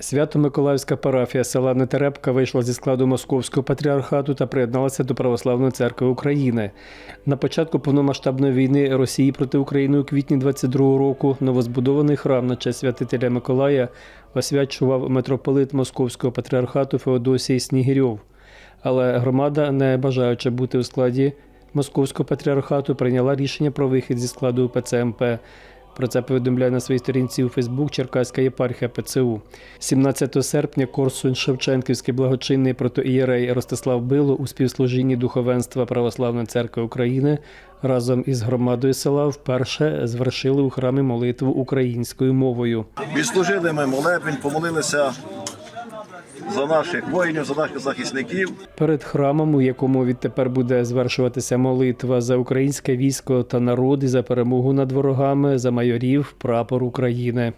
Свято-Миколаївська парафія села Нетерепка вийшла зі складу Московського патріархату та приєдналася до Православної церкви України. На початку повномасштабної війни Росії проти України у квітні 22-го року новозбудований храм на честь святителя Миколая освячував митрополит Московського патріархату Феодосій Снігирьов. Але громада, не бажаючи бути у складі Московського патріархату, прийняла рішення про вихід зі складу УПЦ МП. Про це повідомляє на своїй сторінці у Фейсбук Черкаська єпархія ПЦУ. 17 серпня Корсунь Шевченківський благочинний протоієрей Ростислав Било у співслужінні духовенства Православної церкви України разом із громадою села вперше звершили у храмі молитву українською мовою. Відслужили ми молебень, помолилися за наших воїнів, за наших захисників. Перед храмом, у якому відтепер буде звершуватися молитва за українське військо та народ і за перемогу над ворогами, за майорів, прапор України.